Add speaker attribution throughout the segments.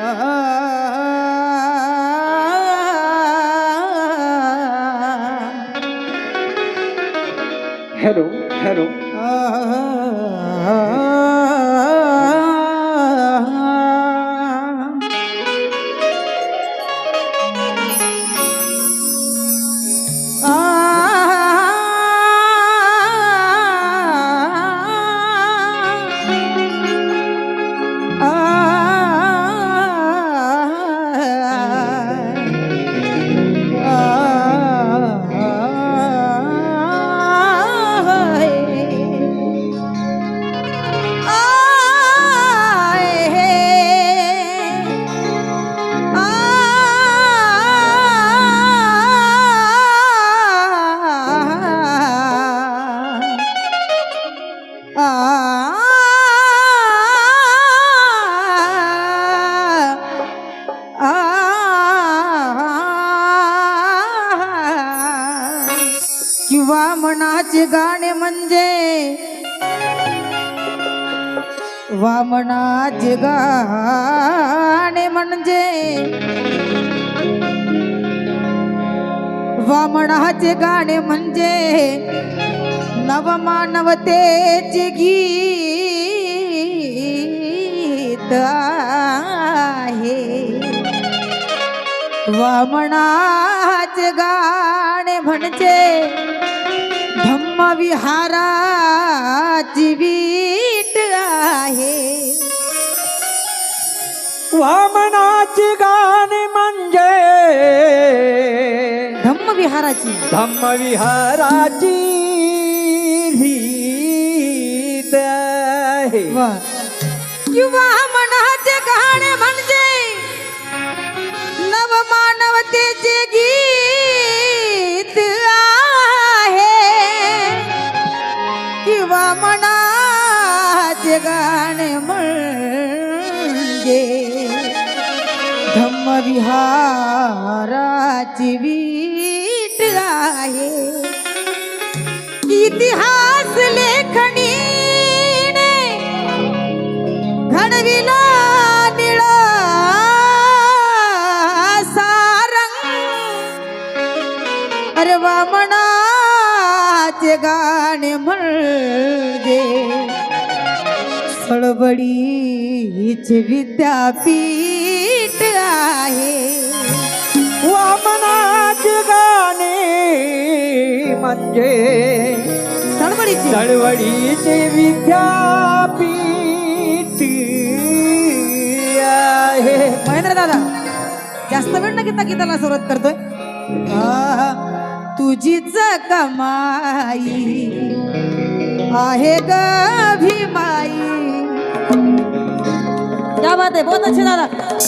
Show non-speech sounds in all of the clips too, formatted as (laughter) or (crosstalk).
Speaker 1: Ah वामनाचे गाणे म्हणजे वामनाचे गाणे म्हणजे वामनाचे गाणे म्हणजे नवमानवतेचे गीत आहे. वामनाचे गाणे म्हणजे धम्मविहाराची वीट आहे.
Speaker 2: वामनाची गाणी म्हणजे
Speaker 1: धम्मविहाराची.
Speaker 2: धम्मविहाराची रीत आहे.
Speaker 1: वा. किंवा मनाचे गाणे धम्मविहाराची वीट आहे इतिहास लेखणीने घडविला निळ सारंग. अरे वामनाचे गाणे म्हण सळबडीचे विद्यापीठ आहे.
Speaker 2: वामनाची गाणी म्हणजे
Speaker 1: सळबडीची
Speaker 2: चळवळीचे विद्यापीठ आहे.
Speaker 1: महेंद्र दादा जास्त वेळ न घेता गीताला सुरुवात करतोय. तुझीच कमाई आहे ग भीमाई क्या बात है बहुत अच्छे दादा।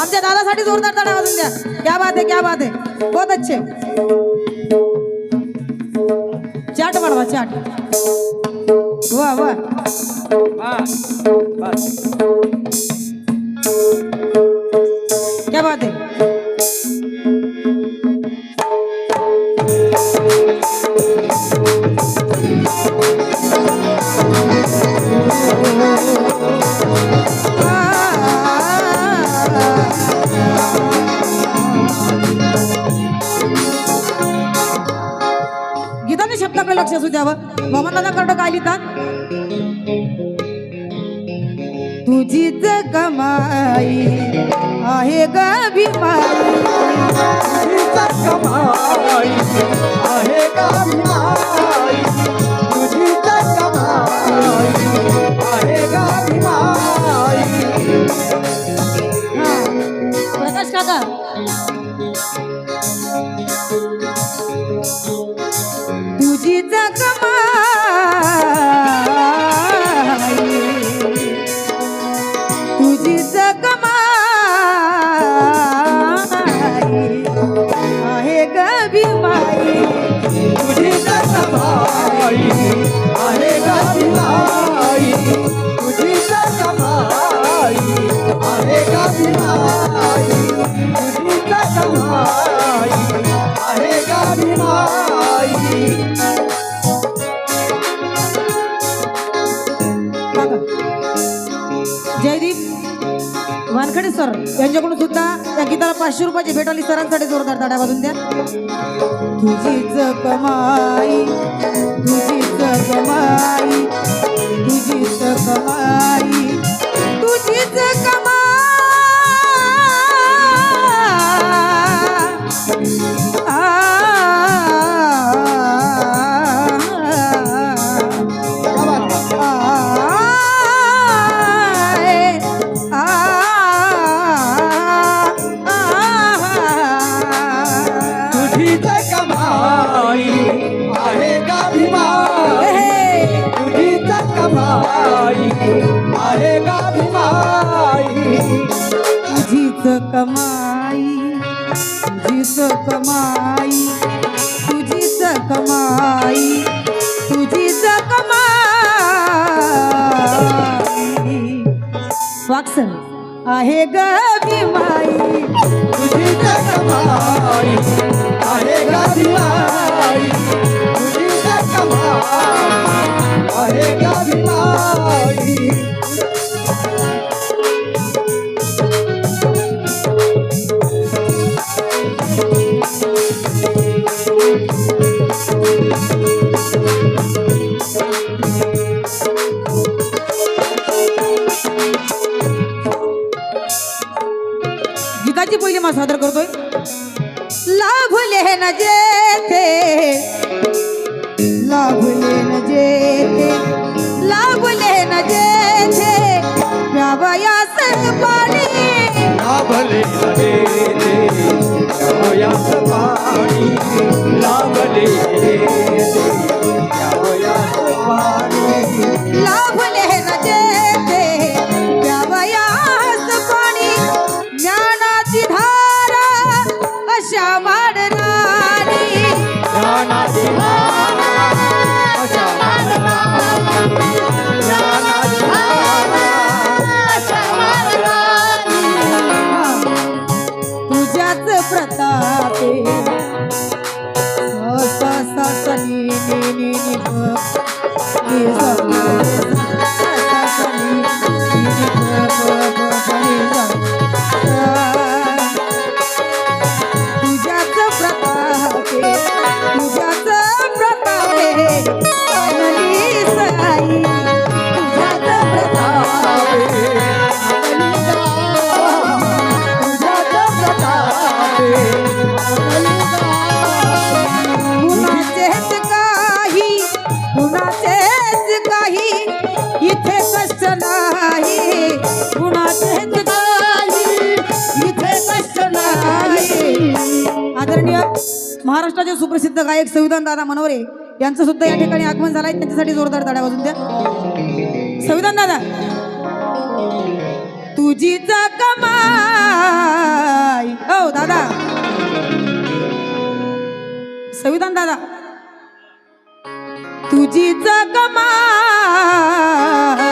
Speaker 1: आमच्या दादासाठी जोरदार टाळ्या वाजून द्या. क्या बात है क्या बात है. बहुत अच्छे. चाट वाढवा चाट. वा वा. क्या बात है. कमाई आहे सर यांच्याकडून सुद्धा त्या गीताला पाचशे रुपयाची भेट आली. सरांसाठी जोरदार ताड्या वाजून द्या. तुझीच कमाई तुझीच कमाई तुझीच कमाई तुझीच
Speaker 2: कमाई तुझीच कमाई
Speaker 1: तुझीच कमाई वाक्सन आहे ग माई
Speaker 2: तुझीच कमाई आहे का भीमाई.
Speaker 1: লাগলে না যেতে লাগলে না যেতে যাবায়া সে পানি লাগলে না যেতে যাবায়া সে পানি লাগলে না যেতে যাবায়া সে পানি गायक संविधान दादा मनोरे यांचं सुद्धा या ठिकाणी आगमन झालंय. त्यांच्यासाठी जोरदार ताड्या वाजून द्या. संविधान दादा. तुझी कमाई. हो दादा. संविधान दादा. तुझीच कमाई.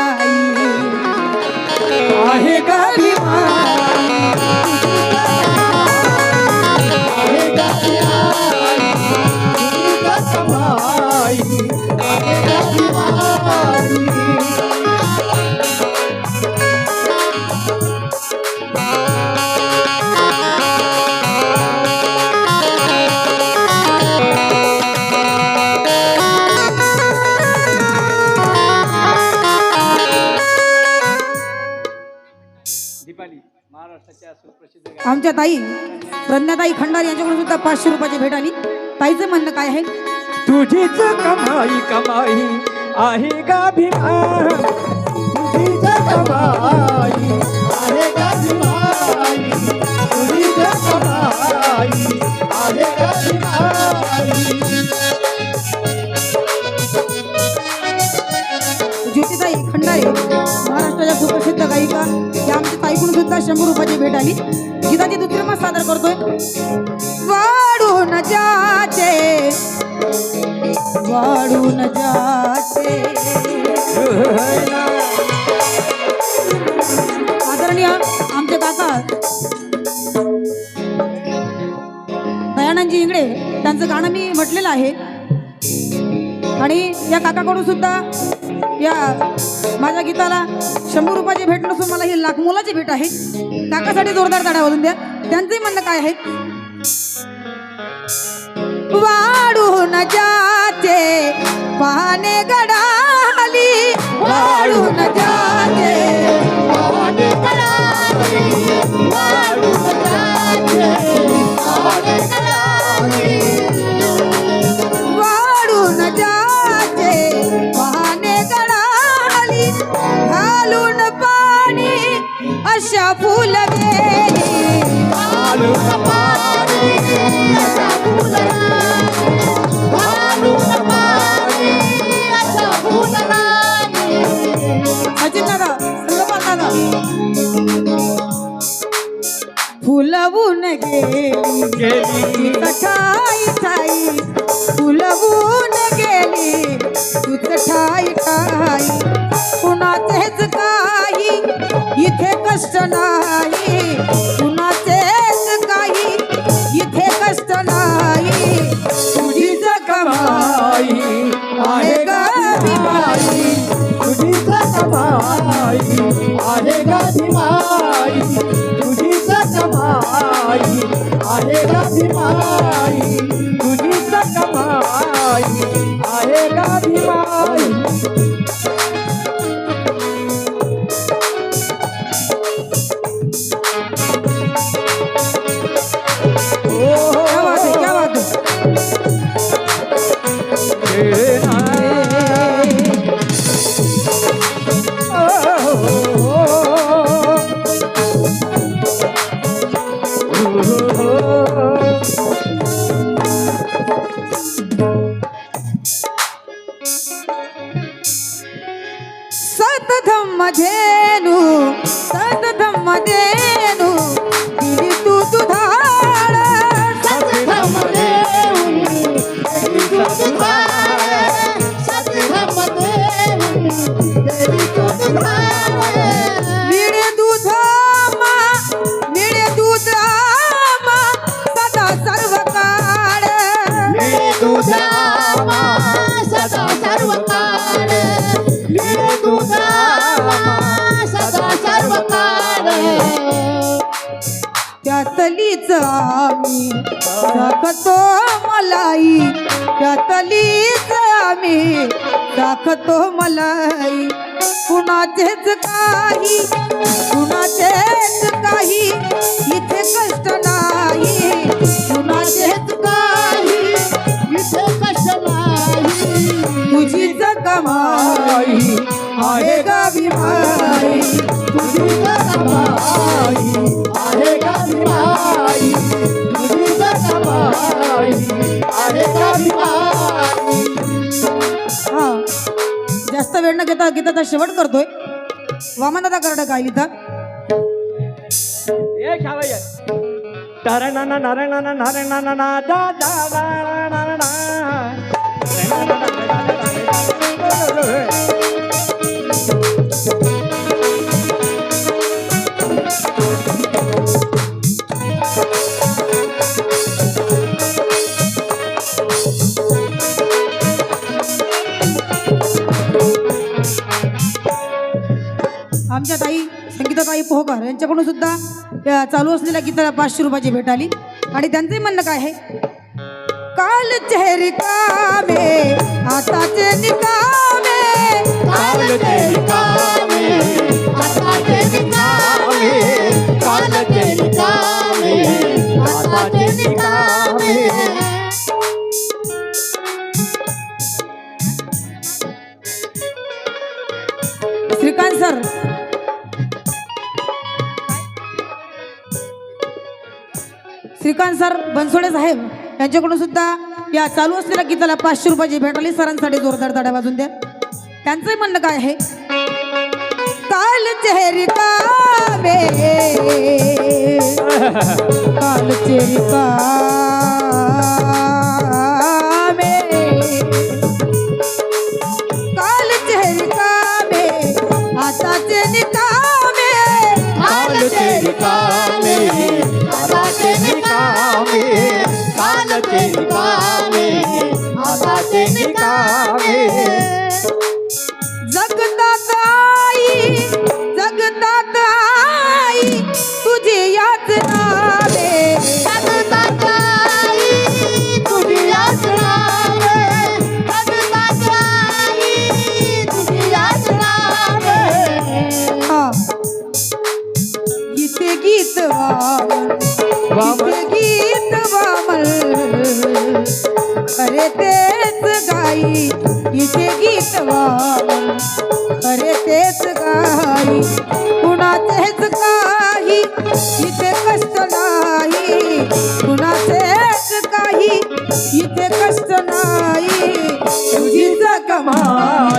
Speaker 1: आमच्या ताई प्रज्ञाताई खंडार यांच्याकडून सुद्धा पाचशे रुपयाची भेट आली. ताईचं म्हणणं काय आहे?
Speaker 2: तुझीच कमाई कमाई आहे का भिमा तुझीच कमाई आहे का
Speaker 1: भिमा सुद्धा शंभर रुपयाची भेट आली. गीताची दुसरी मत सादर करतोय. वाढून जाते. वाढून जाते. आदरणीय आमचे काका. दयानंदजी इंगडे त्यांचं गाणं मी म्हटलेलं आहे. आणि या काकाकडून सुद्धा या माझ्या गीताला शंभर रुपयाची भेट नसून मला ही लाख मुलाची भेट आहे. काकासाठी जोरदार ताड्या वाजून द्या. त्यांचंही म्हणणं काय आहे? वाढून जाते पाने
Speaker 2: गडा गावी माई तुझीच कमाई आहे गावी माई?
Speaker 3: ಮಧೇನು ಧೇನು ಸದ
Speaker 1: त्यातलीच आम्ही दाखतो मलाई. त्यातलीच आम्ही दाखतो मलाई. कुणाचेच काही कुणाचेच काही इथे कष्ट नाही. कुणाचेच काही
Speaker 3: इथे कष्ट नाही.
Speaker 1: तुझीच कमाई आहे गावी माई. गीताचा शेवट करतोय. वामनदादा करड काय लिहिता
Speaker 2: ए शावय टरणन नरणन नरणन ना दा
Speaker 1: संगीताताई पोहकर यांच्याकडून सुद्धा चालू असलेल्या गीताला पाचशे रुपयाची भेट आली. आणि त्यांचंही म्हणणं काय आहे? काल चेहरी कामे आताचे निकामे.
Speaker 2: कालचे रिकामे,
Speaker 3: आताचे रिकामे, कालचे रिकामे, आताचे निकामे.
Speaker 1: श्रीकांत सर बनसोडे साहेब यांच्याकडून सुद्धा या चालू असलेल्या गीताला पाचशे रुपयाची भेट आली सरांसाठी जोरदार ताड्या वाजून द्या. त्यांचंही म्हणणं काय आहे? काल चेहरी (laughs) काल कष्ट नाही तुझीच कमाई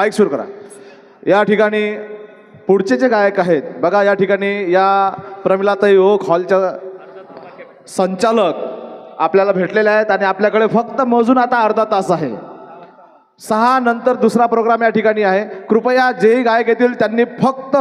Speaker 4: माईक सुरू करा. या ठिकाणी पुढचे जे गायक आहेत बघा या ठिकाणी या प्रमिलाताई ओक हॉलच्या संचालक आपल्याला भेटलेले आहेत आणि आपल्याकडे फक्त मोजून आता अर्धा तास आहे. सहा नंतर दुसरा प्रोग्राम या ठिकाणी आहे. कृपया जेही गायक येतील त्यांनी फक्त